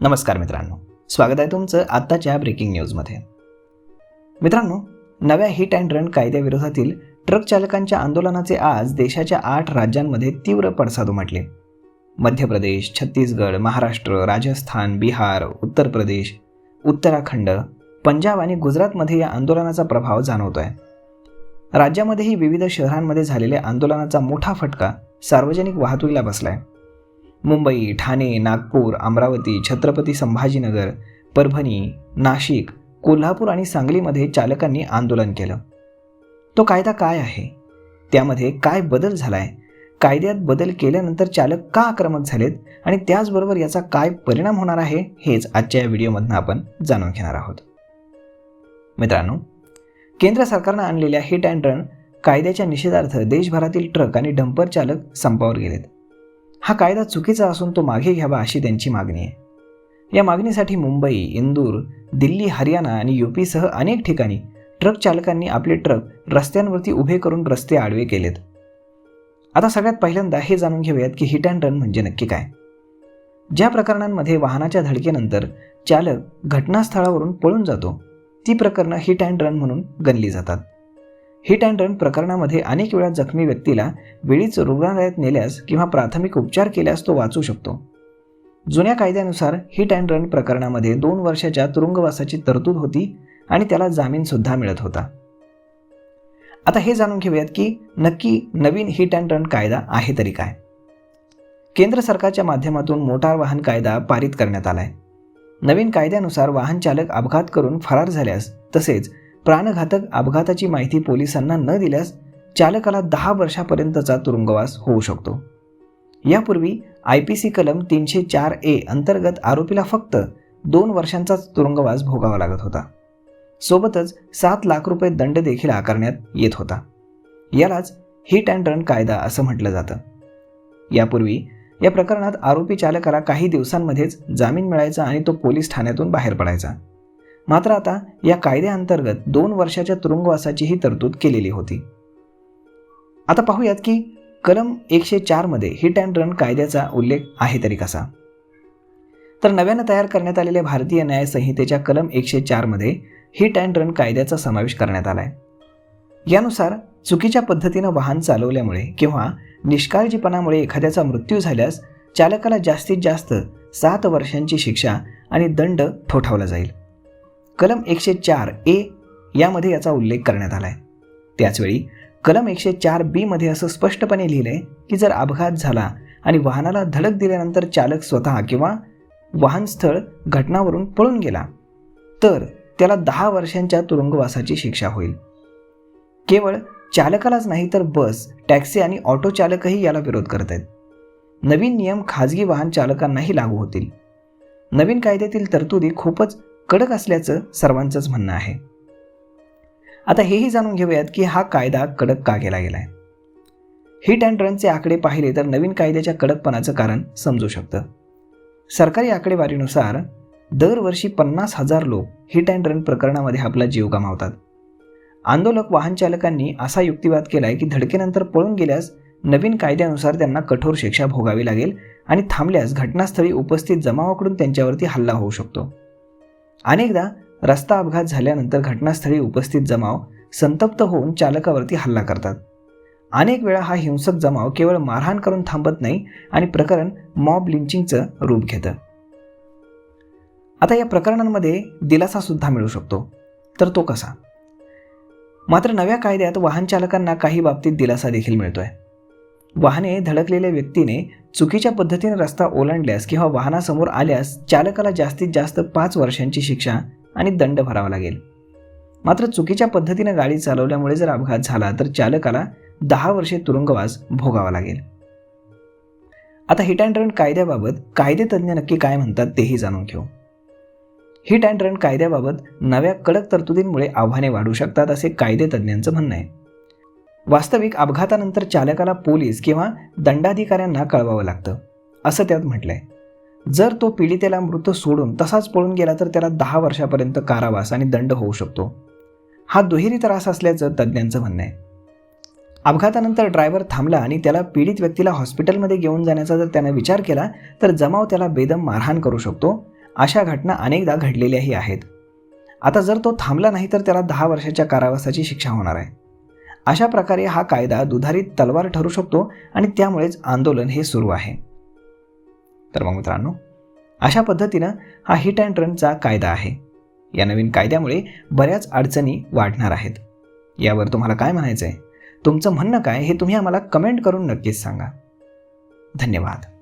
नमस्कार मित्रांनो. स्वागत आहे तुमचं आत्ताच्या ब्रेकिंग न्यूजमध्ये मित्रांनो नव्या हिट अँड रन कायद्याविरोधातील ट्रक चालकांच्या आंदोलनाचे आज देशाच्या आठ राज्यांमध्ये तीव्र पडसाद उमटले. मध्य प्रदेश छत्तीसगड महाराष्ट्र राजस्थान बिहार उत्तर प्रदेश उत्तराखंड पंजाब आणि गुजरातमध्ये या आंदोलनाचा प्रभाव जाणवतो आहे राज्यामध्येही विविध शहरांमध्ये झालेल्या आंदोलनाचा मोठा फटका सार्वजनिक वाहतुकीला बसला आहे मुंबई ठाणे नागपूर अमरावती छत्रपती संभाजीनगर परभणी नाशिक कोल्हापूर आणि सांगलीमध्ये चालकांनी आंदोलन केलं. तो कायदा काय आहे? त्यामध्ये काय बदल झालाय? कायद्यात बदल केल्यानंतर चालक का आक्रमक झालेत? आणि त्याचबरोबर याचा काय परिणाम होणार आहे? हेच आजच्या या व्हिडिओमधनं आपण जाणून घेणार आहोत. मित्रांनो केंद्र सरकारनं आणलेल्या हिट अँड रन कायद्याच्या निषेधार्थ देशभरातील ट्रक आणि डंपर चालक संपावर गेलेत. हा कायदा चुकीचा असून तो मागे घ्यावा अशी त्यांची मागणी आहे. या मागणीसाठी मुंबई इंदूर दिल्ली हरियाणा आणि यूपीसह अनेक ठिकाणी ट्रक चालकांनी आपले ट्रक रस्त्यांवरती उभे करून रस्ते आडवे केलेत. आता सगळ्यात पहिल्यांदा हे जाणून घेऊयात की हिट अँड रन म्हणजे नक्की काय. ज्या प्रकरणांमध्ये वाहनाच्या धडकेनंतर चालक घटनास्थळावरून पळून जातो ती प्रकरणं हिट अँड रन म्हणून गणली जातात. हिट अँड रन प्रकरणामध्ये अनेक वेळा जखमी व्यक्तीला वेळीच रुग्णालयात नेल्यास किंवा प्राथमिक उपचार केल्यास तो वाचू शकतो. जुन्या कायद्यानुसार हिट अँड रन प्रकरणामध्ये दोन वर्षाच्या तुरुंगवासाची तरतूद होती आणि त्याला जामीनसुद्धा मिळत होता. आता हे जाणून घेऊयात की नक्की नवीन हिट अँड रन कायदा आहे तरी काय? केंद्र सरकारच्या माध्यमातून मोटार वाहन कायदा पारित करण्यात आलाय. नवीन कायद्यानुसार वाहन चालक अपघात करून फरार झाल्यास तसेच प्राणघातक अपघाताची माहिती पोलिसांना न दिल्यास चालकाला दहा वर्षापर्यंतचा तुरुंगवास होऊ शकतो. यापूर्वी आय पी सी कलम तीनशे चार ए अंतर्गत आरोपीला फक्त दोन वर्षांचाच तुरुंगवास भोगावा लागत होता. सोबतच सात लाख रुपये दंड देखील आकारण्यात येत होता. यालाच हिट अँड रन कायदा असं म्हटलं जातं. यापूर्वी या प्रकरणात आरोपी चालकाला काही दिवसांमध्येच जामीन मिळायचा आणि तो पोलीस ठाण्यातून बाहेर पडायचा. मात्र आता या कायद्याअंतर्गत दोन वर्षाच्या तुरुंगवासाचीही तरतूद केलेली होती. आता पाहूयात की कलम एकशे चारमध्ये हिट अँड रन कायद्याचा उल्लेख आहे तरी कसा? तर नव्यानं तयार करण्यात आलेल्या भारतीय न्याय संहितेच्या कलम एकशे चारमध्ये हिट अँड रन कायद्याचा समावेश करण्यात आला आहे यानुसार चुकीच्या पद्धतीनं वाहन चालवल्यामुळे किंवा निष्काळजीपणामुळे एखाद्याचा मृत्यू झाल्यास चालकाला जास्तीत जास्त सात वर्षांची शिक्षा आणि दंड ठोठावला जाईल. कलम एकशे चार ए यामध्ये याचा उल्लेख करण्यात आला आहे त्याचवेळी कलम एकशे चार बीमध्ये असं स्पष्टपणे लिहिलं आहे की जर अपघात झाला आणि वाहनाला धडक दिल्यानंतर चालक स्वतः किंवा वाहनस्थळ घटनावरून पळून गेला तर त्याला दहा वर्षांच्या तुरुंगवासाची शिक्षा होईल. केवळ चालकालाच नाही तर बस टॅक्सी आणि ऑटो चालकही याला विरोध करत आहेत नवीन नियम खाजगी वाहन चालकांनाही लागू होतील. नवीन कायद्यातील तरतुदी खूपच कडक असल्याचं सर्वांचंच म्हणणं आहे. आता हेही जाणून घेऊयात की हा कायदा कडक का केला गेला आहे हिट अँड रनचे आकडे पाहिले तर नवीन कायद्याच्या कडकपणाचं कारण समजू शकतं. सरकारी आकडेवारीनुसार दरवर्षी पन्नास हजार लोक हिट अँड रन प्रकरणामध्ये आपला जीव गमावतात. आंदोलक वाहन चालकांनी असा युक्तिवाद केलाय की धडकेनंतर पळून गेल्यास नवीन कायद्यानुसार त्यांना कठोर शिक्षा भोगावी लागेल आणि थांबल्यास घटनास्थळी उपस्थित जमावाकडून त्यांच्यावरती हल्ला होऊ शकतो. अनेकदा रस्ता अपघात झाल्यानंतर घटनास्थळी उपस्थित जमाव संतप्त होऊन चालकावरती हल्ला करतात. अनेक वेळा हा हिंसक जमाव केवळ मारहाण करून थांबत नाही आणि प्रकरण मॉब लिंचिंगचं रूप घेतं. आता या प्रकरणांमध्ये दिलासा सुद्धा मिळू शकतो. तर तो कसा? मात्र नव्या कायद्यात वाहन चालकांना काही बाबतीत दिलासा देखील मिळतोय. वाहने धडकलेल्या व्यक्तीने चुकीच्या पद्धतीने रस्ता ओलांडल्यास किंवा वाहनासमोर आल्यास चालकाला जास्तीत जास्त पाच वर्षांची शिक्षा आणि दंड भरावा लागेल. मात्र चुकीच्या पद्धतीने गाडी चालवल्यामुळे जर अपघात झाला तर चालकाला दहा वर्षे तुरुंगवास भोगावा लागेल. आता हिट अँड रन कायद्याबाबत कायदेतज्ञ नक्की काय म्हणतात तेही जाणून घेऊ. हिट अँड रन कायद्याबाबत नव्या कडक तरतुदींमुळे आव्हाने वाढू शकतात असे कायदेतज्ञांचं म्हणणं आहे. वास्तविक अपघातानंतर चालकाला पोलीस किंवा दंडाधिकाऱ्यांना कळवावं लागतं असं त्यात म्हटलंय. जर तो पीडितेला मृत सोडून तसाच पळून गेला तर त्याला दहा वर्षापर्यंत कारावास आणि दंड होऊ शकतो. हा दुहेरी त्रास असल्याचं तज्ज्ञांचं म्हणणं आहे. अपघातानंतर ड्रायव्हर थांबला आणि त्याला पीडित व्यक्तीला हॉस्पिटलमध्ये घेऊन जाण्याचा जर त्यानं विचार केला तर जमाव त्याला बेदम मारहाण करू शकतो. अशा घटना अनेकदा घडलेल्याही आहेत. आता जर तो थांबला नाही तर त्याला दहा वर्षाच्या कारावासाची शिक्षा होणार आहे. अशा प्रकारे हा कायदा दुधारी तलवार ठरू शकतो आणि त्यामुळेच आंदोलन हे सुरू आहे. तर मग मित्रांनो अशा पद्धतीनं हा हिट अँड रनचा कायदा आहे. या नवीन कायद्यामुळे बऱ्याच अडचणी वाढणार आहेत. यावर तुम्हाला काय म्हणायचं आहे तुमचं म्हणणं काय हे तुम्ही आम्हाला कमेंट करून नक्कीच सांगा. धन्यवाद.